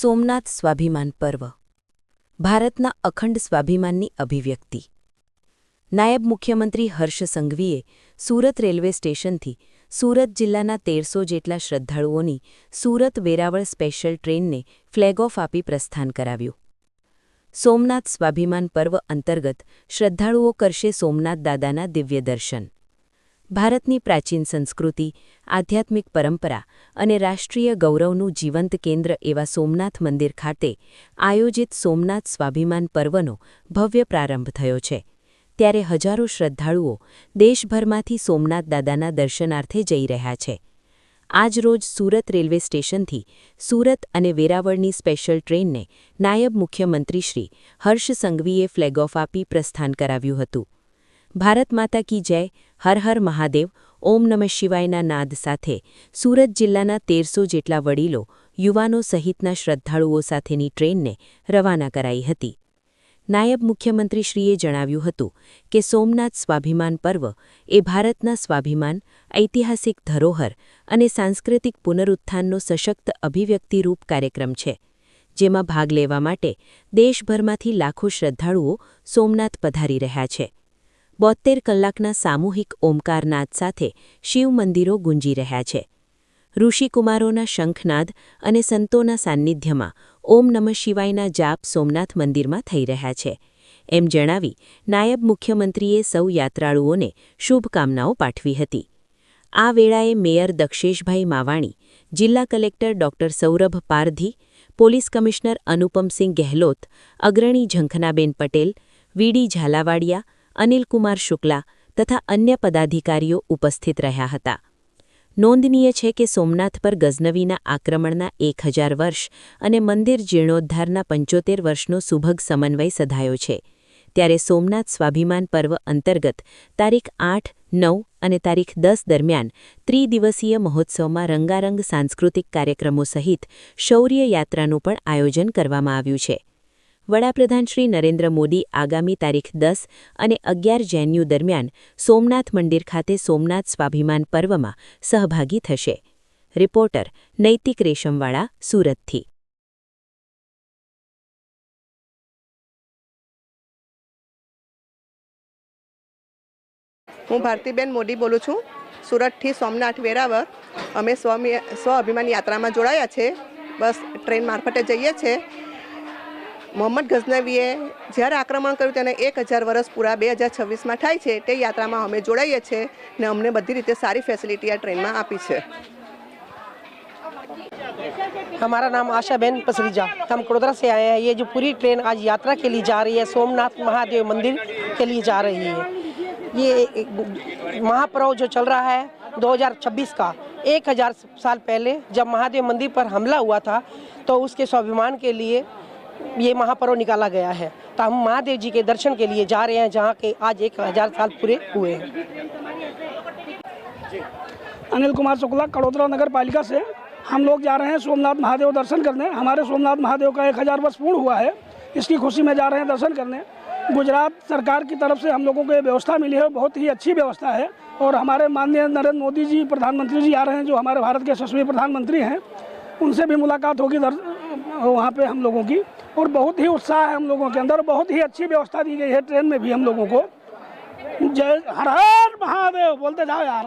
સોમનાથ સ્વાભિમાન પર્વ. ભારતના અખંડ સ્વાભિમાનની અભિવ્યક્તિ. નાયબ મુખ્યમંત્રી હર્ષ સંઘવીએ સુરત રેલવે સ્ટેશનથી સુરત જિલ્લાના તેરસો જેટલા શ્રદ્ધાળુઓની સુરત વેરાવળ સ્પેશિયલ ટ્રેનને ફ્લેગ ઓફ આપી પ્રસ્થાન કરાવ્યું. સોમનાથ સ્વાભિમાન પર્વ અંતર્ગત શ્રદ્ધાળુઓ કરશે સોમનાથ દાદાના દિવ્ય દર્શન. ભારતની પ્રાચીન સંસ્કૃતિ, આધ્યાત્મિક પરંપરા અને રાષ્ટ્રીય ગૌરવનું જીવંત કેન્દ્ર એવા સોમનાથ મંદિર ખાતે આયોજિત સોમનાથ સ્વાભિમાન પર્વનો ભવ્ય પ્રારંભ થયો છે. ત્યારે હજારો શ્રદ્ધાળુઓ દેશભરમાંથી સોમનાથ દાદાના દર્શનાર્થે જઈ રહ્યા છે. આજરોજ સુરત રેલવે સ્ટેશનથી સુરત અને વેરાવળની સ્પેશિયલ ટ્રેનને નાયબ મુખ્યમંત્રી શ્રી હર્ષ સંઘવીએ ફ્લેગ ઓફ આપી પ્રસ્થાન કરાવ્યું હતું. ભારત માતા કી જય, હર હર મહાદેવ, ઓમ નમઃ શિવાયના નાદ સાથે સુરત જિલ્લાના તેરસો જેટલા વડીલો યુવાનો સહિતના શ્રદ્ધાળુઓ સાથેની ટ્રેનને રવાના કરાઈ હતી. નાયબ મુખ્યમંત્રીશ્રીએ જણાવ્યું હતું કે સોમનાથ સ્વાભિમાન પર્વ એ ભારતના સ્વાભિમાન, ઐતિહાસિક ધરોહર અને સાંસ્કૃતિક પુનરુત્થાનનો સશક્ત અભિવ્યક્તિરૂપ કાર્યક્રમ છે, જેમાં ભાગ લેવા માટે દેશભરમાંથી લાખો શ્રદ્ધાળુઓ સોમનાથ પધારી રહ્યા છે. બોતેર કલાકના સામૂહિક ઓમકારનાદ સાથે શિવ મંદિરો ગુંજી રહ્યા છે. ઋષિકુમારોના શંખનાદ અને સંતોના સાન્નિધ્યમાં ઓમ નમઃ શિવાયના જાપ સોમનાથ મંદિરમાં થઈ રહ્યા છે. એમ જણાવી નાયબ મુખ્યમંત્રીએ સૌ યાત્રાળુઓને શુભકામનાઓ પાઠવી હતી. આ વેળાએ મેયર દક્ષેશભાઈ માવાણી, જિલ્લા collector doctor Saurabh Pardhi, police commissioner Anupamsinh Gehlot, અગ્રણી ઝંખનાબેન પટેલ વીડી ઝાલાવાડિયા અનિલકુમાર શુક્લા તથા અન્ય પદાધિકારીઓ ઉપસ્થિત રહ્યા હતા. નોંધનીય છે કે સોમનાથ પર ગઝનવીના આક્રમણના એક હજાર વર્ષ અને મંદિર જીર્ણોદ્ધારના પંચોતેર વર્ષનો સુભગ સમન્વય સધાયો છે. ત્યારે સોમનાથ સ્વાભિમાન પર્વ અંતર્ગત તારીખ આઠ, નવ અને તારીખ દસ દરમિયાન ત્રિદિવસીય મહોત્સવમાં રંગારંગ સાંસ્કૃતિક કાર્યક્રમો સહિત શૌર્ય યાત્રાનું પણ આયોજન કરવામાં આવ્યું છે. વડાપ્રધાન શ્રી નરેન્દ્ર મોદી આગામી તારીખ દસ અને અગિયાર જેન્યુ દરમિયાન સોમનાથ મંદિર ખાતે સોમનાથ સ્વાભિમાન પર્વમાં સહભાગી થશે. રિપોર્ટર નૈતિક રેશમવાળા, સુરતથી. હું ભારતીબેન મોદી બોલું છું. સુરતથી સોમનાથ વેરાવર અમે સ્વ સ્વ અભિમાન યાત્રામાં જોડાયા છે. બસ ટ્રેન મારફતે જઈએ છીએ મોહમ્મદ ગઝનવીએ જ્યારે આક્રમણ કર્યું તેને એક હજાર વર્ષ પૂરા બે હજાર છવ્વીસમાં થાય છે તે યાત્રામાં અમે જોડાઈએ છીએ ને અમને બધી રીતે સારી ફેસિલિટી આ ટ્રેનમાં આપી છે हमारा नाम आशा बहन पसरीजा हम कड़ोदरा से आए हैं ये जो पूरी ट्रेन आज यात्रा के लिए जा रही है सोमनाथ महादेव मंदिर के लिए जा रही है ये एक महापर्व जो चल रहा है 2026 का एक हजार साल पहले जब महादेव मंदिर पर हमला हुआ था तो उसके स्वाभिमान के लिए ये महापर्व निकाला गया है। तो हम महादेव जी के दर्शन के लिए जा रहे हैं, जहाँ के आज एक हज़ार साल पूरे हुए हैं। अनिल कुमार शुक्ला, कड़ोदरा नगर पालिका से हम लोग जा रहे हैं सोमनाथ महादेव दर्शन करने। हमारे सोमनाथ महादेव का एक हज़ार वर्ष पूर्ण हुआ है। इसकी खुशी में जा रहे हैं दर्शन करने। गुजरात सरकार की तरफ़ से हम लोगों को ये व्यवस्था मिली है। बहुत ही अच्छी व्यवस्था है। और हमारे माननीय नरेंद्र मोदी जी, प्रधानमंत्री जी आ रहे हैं, जो हमारे भारत के यशस्वी प्रधानमंत्री हैं, उनसे भी मुलाकात होगी वहाँ पे हम लोगों की। और बहुत ही उत्साह है हम लोगों के अंदर बहुत ही अच्छी व्यवस्था दी गई है ट्रेन में भी हम लोगों को जय हर हर महादेव बोलते जाओ यार